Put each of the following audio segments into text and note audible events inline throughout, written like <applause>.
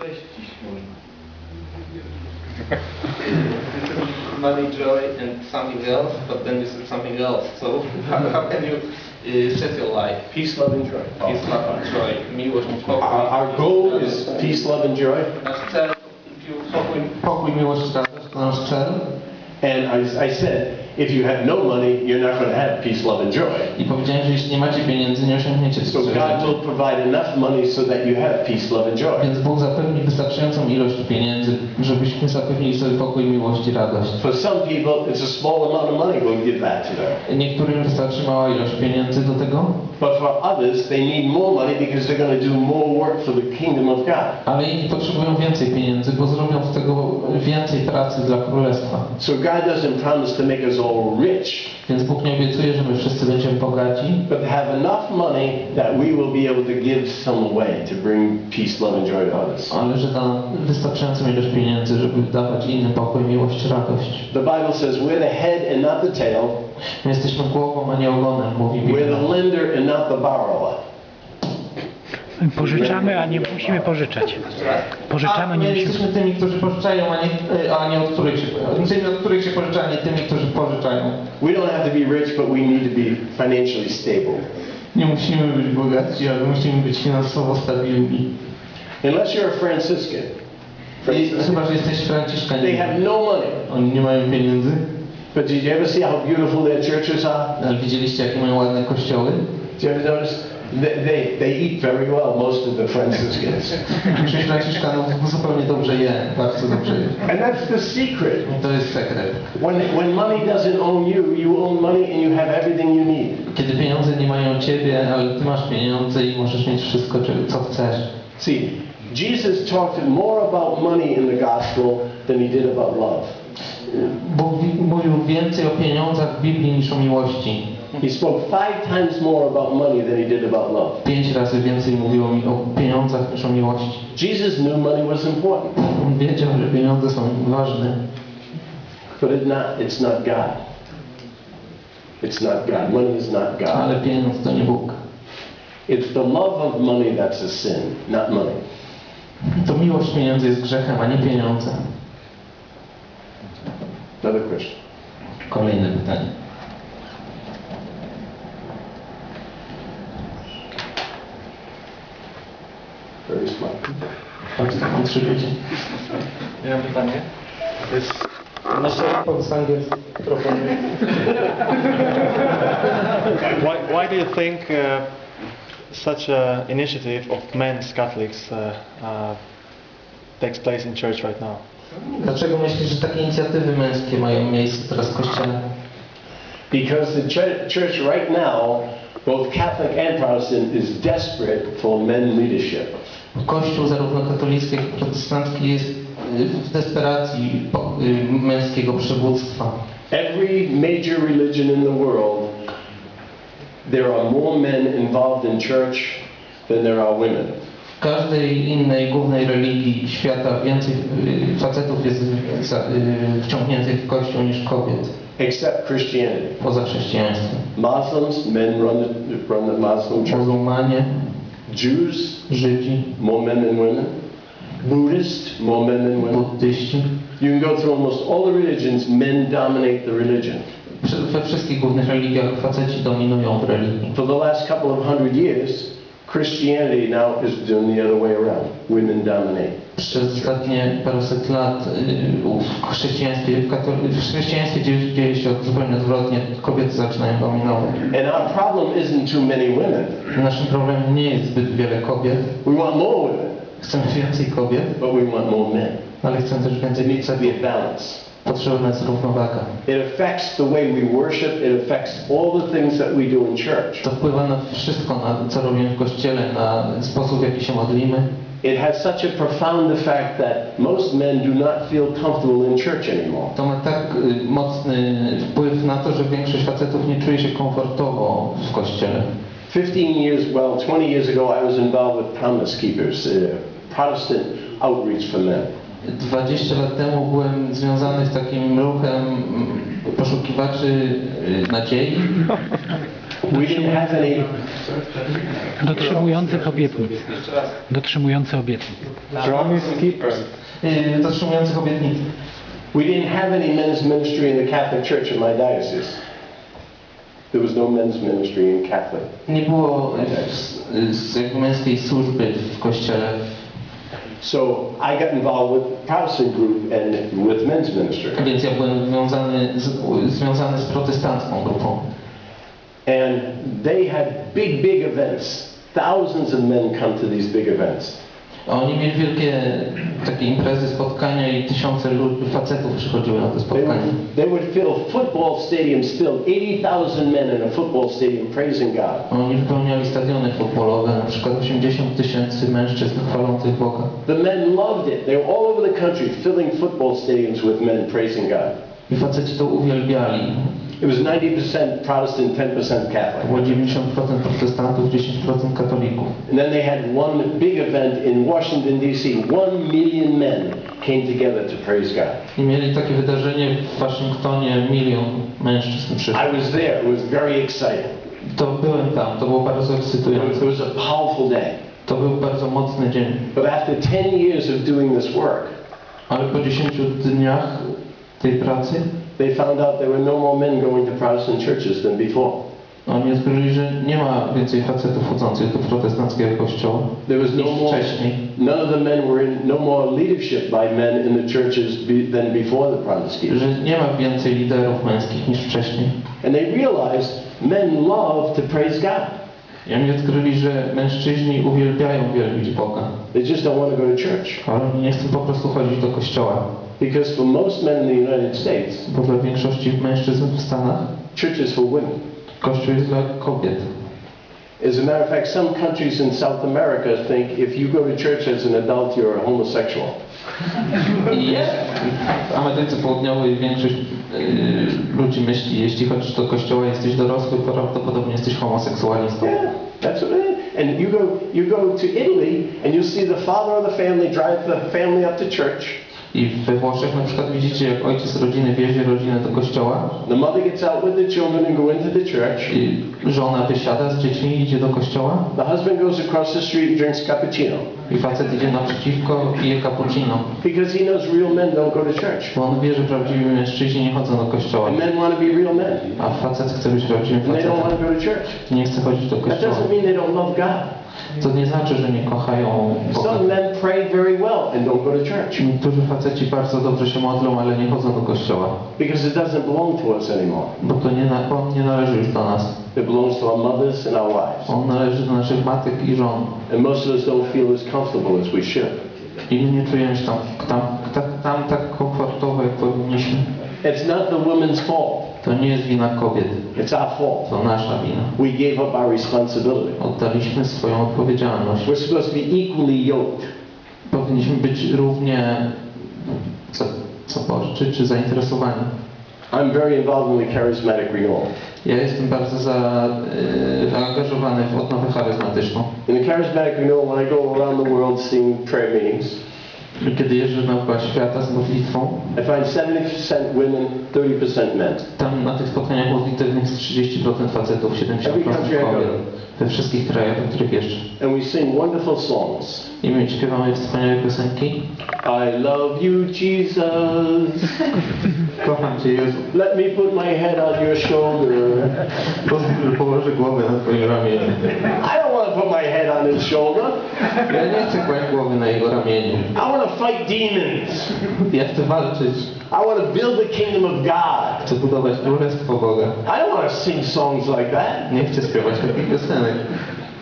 Cześć. <laughs> Money, joy, and something else, but then you said something else. So <laughs> how, how can you uh, set your life? Peace, love, and joy. Peace, love, and joy. Miłość, pokój. Our, our goal is peace, love, and joy. Nasz cel, if you pokój, Pokój, miłość, radość to nasz cel. And I, I said, if you have no money, you're not going to have peace, love, and joy. I powiedziałem, że jeśli nie macie pieniędzy, nie osiągniecie So God will provide enough money so that you have peace, love, and joy. Więc Bóg zapewni wystarczającą ilość pieniędzy, żebyśmy zapewnili sobie pokój, miłość i radość. For some people, it's a small amount of money we'll give that to them. Niektórym wystarczy mała ilość pieniędzy do tego, But for others, they need more money because they're going to do more work for the kingdom of God. ale inni potrzebują więcej pieniędzy, bo zrobią z tego więcej pracy dla Królestwa. So God doesn't promise to make us all rich, Więc Bóg nie obiecuje, że my wszyscy będziemy bogaci, but have enough money that we will be able to give some away to bring peace, love, and joy to others. ale że da wystarczającą ilość pieniędzy, żeby dawać innym pokój, miłość, radość. The Bible says we're the head and not the tail. My jesteśmy głową, a nie ogonem, mówi We're Biblia. the lender and not the borrower. Pożyczamy, a nie musimy pożyczać. Pożyczamy, A nie my musimy. jesteśmy tymi, którzy pożyczają, a nie, a nie od których się, tymi, od których się pożycza, a nie tymi, którzy pożyczają. We don't have to be rich, but we need to be financially stable. Nie musimy być bogaci, ale musimy być finansowo stabilni. Unless you're a Franciscan. Chyba, że jesteś They franciszkaninem. have no money. Oni nie mają pieniędzy, But did you ever see how beautiful their churches are? ale widzieliście, jakie mają ładne kościoły? Did you ever notice? They, they, they eat very well, most of the Franciscans. Większość franciszkanów zupełnie dobrze je, bardzo dobrze je. and that's the secret. To jest sekret. When, when money doesn't own you, you own money and you have everything you need. Kiedy pieniądze nie mają ciebie, ale ty masz pieniądze i możesz mieć wszystko, co chcesz. See, Jesus talked more about money in the gospel than he did about love. Bóg wi- mówił więcej o pieniądzach w Biblii niż o miłości. He spoke five times more about money than he did about love. Pięć razy więcej mówił o, mi- o pieniądzach niż o miłości. Jesus knew money was important, On wiedział, że pieniądze są ważne, but it not, it's not God. It's not God. Money is not God. ale pieniądz to nie Bóg. It's the love of money that's a sin, not money. To miłość pieniędzy jest grzechem, a nie pieniądze. Another question. Kolejne pytanie. Bardzo tak mądrzy ludzie. Ja mam pytanie. Jest, Nasze z angielski proponuję. why, why do you think uh, such an initiative of men's Catholics uh, uh, takes place in church right now? Dlaczego myślisz, że takie inicjatywy męskie mają miejsce teraz w Kościele? Because the church, church right now, both Catholic and Protestant, is desperate for men leadership. Kościół zarówno katolicki, jak i protestancki jest y, w desperacji y, męskiego przywództwa. Every major religion in the world, there are more men involved in church than there are women. W każdej innej głównej religii świata więcej y, facetów jest wciągniętych w Kościół niż kobiet, Except Christianity. poza chrześcijaństwem. Muslims, men run the, run the Muslim church. Muzułmanie, Jews, Żydzi, more men than women. Buddhists, more men than women. buddyści. You can go through almost all the religions, men dominate the religion. We wszystkich głównych religiach faceci dominują w religii. For the last couple of hundred years, Christianity now is doing the other way around. Women dominate. Przez ostatnie paręset lat y, w chrześcijaństwie, w, chrześcijaństwie dzieje, dzieje się zupełnie odwrotnie. Kobiety zaczynają dominować. And our problem isn't too many women. Naszym problemem nie jest zbyt wiele kobiet. We want more women, Chcemy więcej kobiet, but we want more men. ale chcemy też There więcej needs to be a balance. Potrzebna jest równowaga. It affects the way we worship. It affects all the things that we do in church. To wpływa na wszystko, na co robimy w kościele, na sposób, w jaki się modlimy. It has such a profound effect that most men do not feel comfortable in church anymore. To ma tak mocny wpływ na to, że większość facetów nie czuje się komfortowo w kościele. 15 years, well, 20 years ago, I was involved with promise keepers, uh, Protestant outreach for men. 20 lat temu byłem związany z takim ruchem poszukiwaczy y, nadziei. Dotrzymujących obietnic. Dotrzymujące obietnic. Promise keepers. y, Dotrzymujących obietnic. we didn't have any men's ministry in the Catholic Church in my diocese. There was no men's ministry in Catholic. Nie było y, męskiej służby w kościele. So I got involved with Protestant group and with men's ministry. Więc ja byłem związany z, związany z protestancką grupą. And they had big, big events. Thousands of men come to these big events. A Oni mieli wielkie takie imprezy, spotkania i tysiące ludzi, facetów przychodziły na te spotkania. they would fill football stadiums, filled 80,000 men in a football stadium praising God. Oni wypełniali stadiony futbolowe, na przykład 80 tysięcy mężczyzn chwalących Boga. The men loved it. They were all over the country filling football stadiums with men praising God. I faceci to uwielbiali. It was 90% Protestant, 10% Catholic. Było 90% protestantów, 10% katolików. And then they had one big event in Washington, D.C. One million men came together to praise God. I mieli takie wydarzenie w Waszyngtonie, milion mężczyzn przyszło. I was there. It was very exciting. To byłem tam, to było bardzo It was a powerful day. To był bardzo mocny dzień. But after 10 years of doing this work, Ale po 10 dniach tej pracy they found out there were no more men going to Protestant churches than before. oni odkryli, że nie ma więcej facetów chodzących do protestanckiego kościoła There was no niż more, wcześniej. none of the men were in, no more leadership by men in the churches be, than before the Protestant. Że nie ma więcej liderów męskich niż wcześniej. And they realized men love to praise God. I oni odkryli, że mężczyźni uwielbiają wielbić Boga. They just don't want to go to church. Ale oni nie chcą po prostu chodzić do kościoła. Because for most men in the United States, Bo dla większości mężczyzn w Stanach church is for women. kościół jest dla kobiet. As a matter of fact, some countries in South America think if you go to church as an adult, you're a homosexual. W Ameryce Południowej większość y, ludzi myśli, jeśli chodzisz do kościoła, jesteś dorosły, prawdopodobnie jesteś homoseksualistą. Yeah, that's what it is. And you go, you go to Italy and you see the father of the family drive the family up to church. I we Włoszech na przykład widzicie, jak ojciec rodziny wiezie rodzinę do kościoła The mother gets out with the children and go into the church. i żona wysiada z dziećmi i idzie do kościoła The husband goes across the street and drinks cappuccino i facet idzie naprzeciwko i pije cappuccino. because he knows real men don't go to church. Bo on wie, że prawdziwi mężczyźni nie chodzą do kościoła, And men want to be real men. a facet chce być prawdziwym And they don't want facetem. to go to church. Nie chce chodzić do That kościoła. doesn't mean they don't love God. To nie znaczy, że nie kochają Boga. Some men pray very well and don't go to church Niektórzy faceci bardzo dobrze się modlą, ale nie chodzą do kościoła. because it doesn't belong to us anymore. Bo to nie, na, on nie należy już do nas. It belongs to our mothers and our wives. On należy do naszych matek i żon. And most of us don't feel as comfortable as we should. I my nie czujemy się tam, tam, tam, tam tak komfortowo, jak powinniśmy. It's not the woman's fault. To nie jest wina kobiet. It's our fault. To nasza wina. We gave up our responsibility. Oddaliśmy swoją odpowiedzialność. We're supposed to be equally yoked. Powinniśmy być równie co, zaborczy czy zainteresowani. I'm very involved in the charismatic renewal. Ja jestem bardzo y, zaangażowany w odnowę charyzmatyczną. In the charismatic renewal, when I go around the world seeing prayer meetings, Kiedy jeżdżę naokoło świata z modlitwą, I find 70% women, 30% men. tam na tych spotkaniach modlitewnych jest 30% facetów, 70% kobiet. We wszystkich krajach, do których jeżdżę. And we sing wonderful songs. I my śpiewamy wspaniałe piosenki. I love you, Jesus. Kocham Cię Jezu. Let me put my head on your shoulder. Pozwól, że położę głowę na Twoim ramieniu. I put my head on his shoulder. Ja nie chcę kłaść głowy na Jego ramieniu. I want to fight demons. Ja chcę walczyć. I want to build the kingdom of God. Chcę budować królestwo Boga. I don't want to sing songs like that. Nie chcę śpiewać takich piosenek.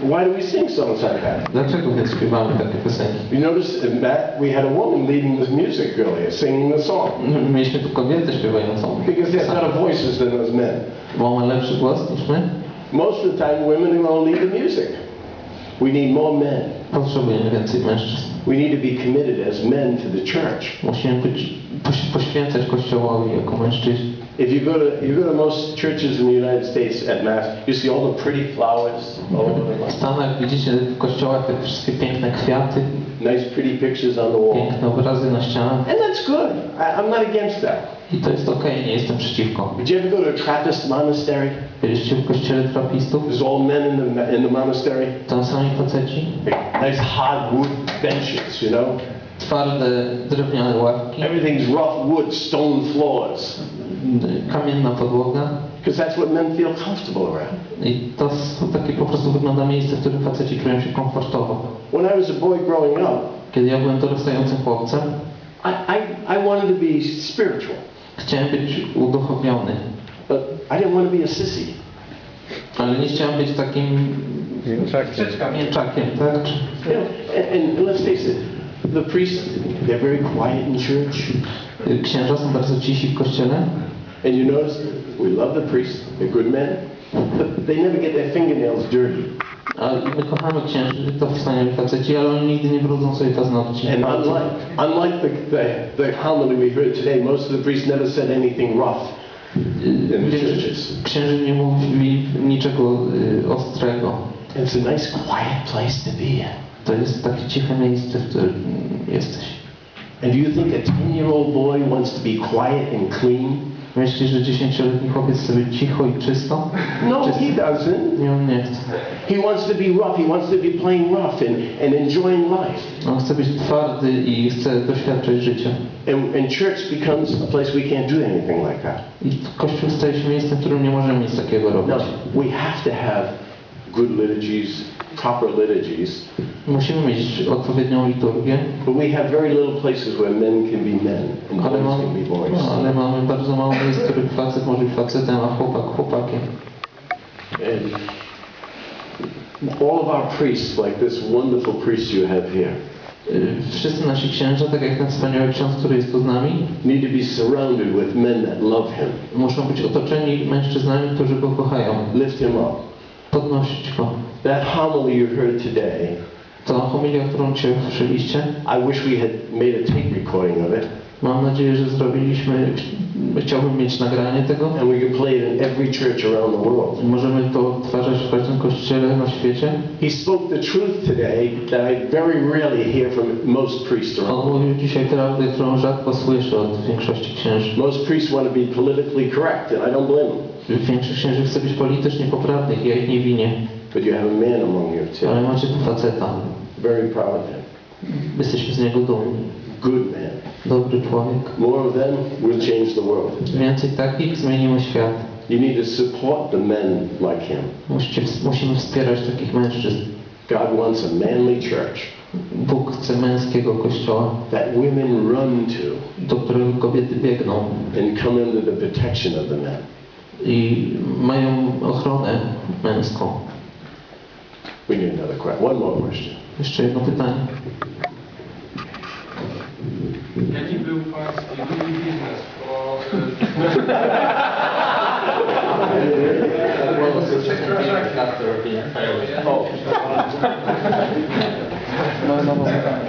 Why do we sing songs like that? Dlaczego więc śpiewamy takie piosenki? You notice in that we had a woman leading this music earlier, singing the song. Mieliśmy tu kobietę śpiewającą. Because they have better voices than those men. Bo on ma lepszy głos niż my. Most of the time, women going to lead the music. We need more men. Potrzebujemy więcej mężczyzn. We need to be committed as men to the church. Musimy być, poś- poświęcać Kościołowi jako mężczyźni. If you go to you go to most churches in the United States at mass, you see all the pretty flowers all over the W. Stanach widzicie w kościołach te wszystkie piękne kwiaty. Nice pretty pictures on the wall. piękne obrazy na ścianach And that's good. I, I'm not against that. i to jest okej, nie jestem przeciwko. Did you ever go to a Trappist monastery? Byliście w kościele trapistów? There's all men in the, in the monastery. Tam sami faceci? Nice hardwood benches, you know? Twarde, drewniane ławki, Everything's rough wood, stone floors. Kamienna podłoga. Because that's what men feel comfortable around. I to są takie po prostu wygląda miejsce, w którym faceci czują się komfortowo. When I was a boy growing up, Kiedy ja byłem dorastającym chłopcem, I, I, I wanted to be spiritual, chciałem być uduchowiony, but I didn't want to be a sissy. ale nie chciałem być takim mięczakiem, tak? Czy- You know, and, and let's face it, the priests, they're very quiet in church. Księża są bardzo cisi w kościele, And you notice, we love the priests, they're good men, but they never get their fingernails dirty. a my kochamy księży, to wspaniali faceci, ale oni nigdy nie brudzą sobie paznokci. And unlike, unlike the, the, the homily we heard today, most of the priests never said anything rough in the Większość churches. księży nie mówili niczego y, ostrego. It's a nice, quiet place to be. To jest takie ciche miejsce, w którym jesteś. And do you think a 10-year-old boy wants to be quiet and clean? Myślisz, że dziesięcioletni chłopiec chce być cicho i czysto? No, he doesn't. Nie, on nie chce. He wants to be rough. He wants to be playing rough and, and enjoying life. On chce być twardy i chce doświadczać życia. And, and church becomes a place we can't do anything like that. I Kościół staje się miejscem, w którym nie możemy nic takiego robić. No, we have to have good liturgies, proper liturgies, Musimy mieć odpowiednią liturgię, but we have very little places where men can be men and ale, boys mam, can be boys. no, ale mamy bardzo mało miejsc, w których facet może być facetem, a chłopak chłopakiem. And all of our priests, like this wonderful priest you have here, Y, Wszyscy nasi księża, tak jak ten wspaniały ksiądz, który jest tu z nami, need to be surrounded with men that love him, muszą być otoczeni mężczyznami, którzy go kochają, lift him up. Podnosić go. That homily you heard today, To homilia, którą dzisiaj słyszeliście, I wish we had made a tape recording of it, mam nadzieję, że zrobiliśmy, chciałbym mieć nagranie tego. and we could play it in every church around the world. Możemy to odtwarzać w każdym kościele na świecie. He spoke the truth today that I very rarely hear from most priests around. On mówił dzisiaj prawdę, którą rzadko słyszę od większości księży. Most priests want to be politically correct, and I don't blame them. Większość księży chce być politycznie poprawnych ja ich nie winię. But you have a man among you Ale too. macie tu faceta. Very proud of him. Jesteśmy z niego dumni. Good man. Dobry człowiek. More of them will change the world. Więcej takich zmienimy świat. You need to support the men like him. Musicie, musimy wspierać takich mężczyzn. God wants a manly church Bóg chce męskiego kościoła, that women run to do którego kobiety biegną and come under the protection of the men. I mają ochronę męską. We need another question. One more question. Jeszcze jedno pytanie. Jaki był Pański drugi biznes po...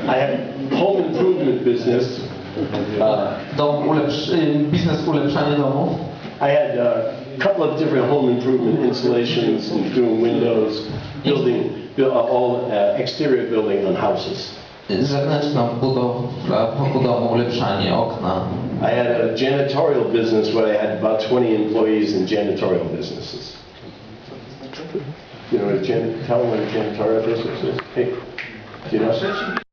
I had home improvement business. Uh, Dom ulepsz, y, biznes ulepszania domów. I had a couple of different home improvement installations and doing windows, building, bu- uh, all uh, exterior building on houses. Zewnętrzna budowla domu, ulepszanie, okna. I had a janitorial business where I had about 20 employees in janitorial businesses. You know what a jan, tell them what a janitorial business is? Hey, do you know?